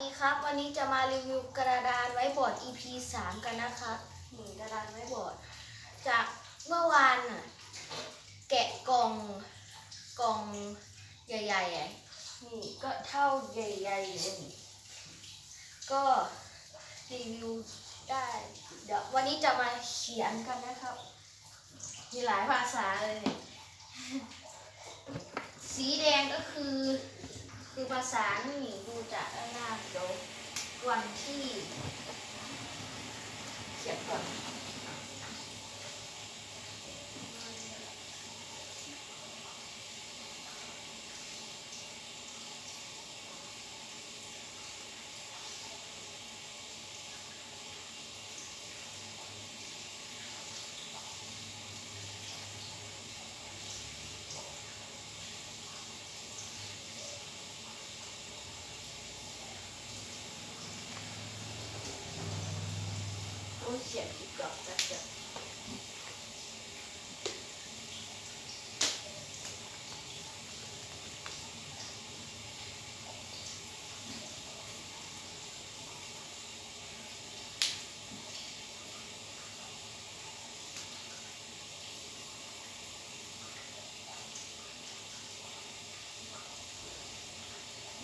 สวัสดีครับ วันนี้จะมารีวิวกระดานไว้บอร์ด EP 3 กันนะครับนี่กระดานไว้บอร์ด จากเมื่อวานน่ะแกะกล่องกล่องใหญ่ๆนี่ก็เท่าใหญ่ๆเลยนี่ก็รีวิวได้ เดี๋ยววันนี้จะมาเขียนกันนะครับ มีหลายภาษาเลยเนี่ยสีแดงก็คือคือภาษานี่ดูจากด้านล่างเดี๋ยว วันที่ เขียนก่อน โอ้ยเขียนผิดกรอบจัดจัด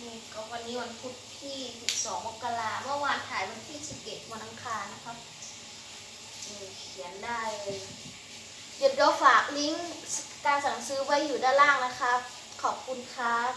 นี่ก็วันนี้วันพุธที่ 12 มกราเมื่อวานถ่ายวันที่ 11วันอังคารนะครับ นี่ เขียนได้เลยเดี๋ยวเราฝากลิงก์การสั่งซื้อไว้อยู่ด้านล่างนะครับ ขอบคุณครับ